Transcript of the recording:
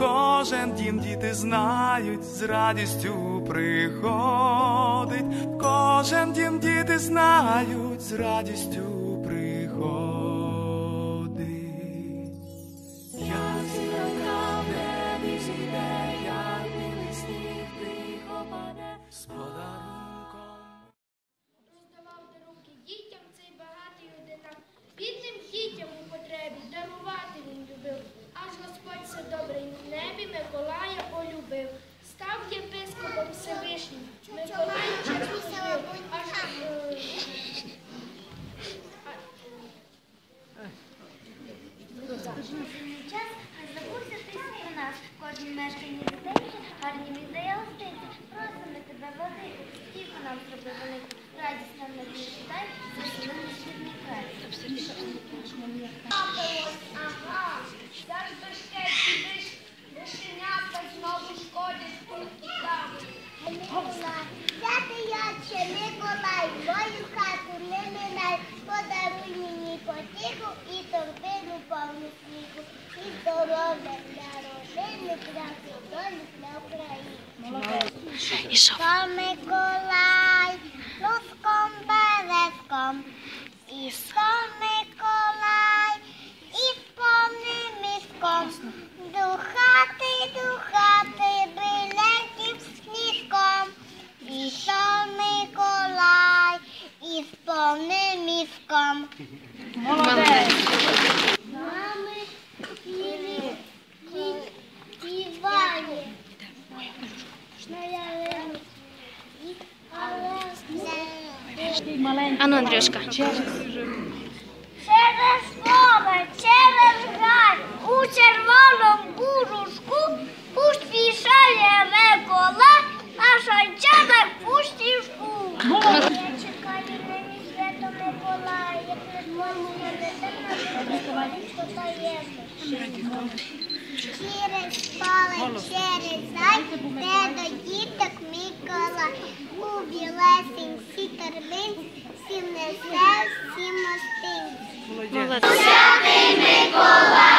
кожен дім діти знають, з радістю приходить, кожен дім діти знають, з радістю Миколая полюбив. Став єпископом Всевишнім, Миколай е, Час не забувся ти про нас. Кожен мешкає дитинці, гарні віддає гостинці. Просимо тебе владику, тільки нам зроби велику. Радість нам не дай, заселили світний край. ага, завжди пшената с много шкоди спортикам. Николай, дядо Яче, Николай, мою хату, не подаруй ми никотихо и торпеду пълно книгу. И здорове на рождение, красни доли на Украина. Саме колай, луском, береском, и сам мішком, духати, духати, биленьким сніжком, то Миколай, і з повним мішком. Мами співає, співає. Ану, Андрюшка. Через поле, через гай, у червоному бурушку поспішає Микола, а шанчана пустішку. Я чекаю Миколая, як не таємно. Через поле, через гай, де до діток Микола, у білесенькій торбинці, всім несе, всім мостинці. Молодець. Ой,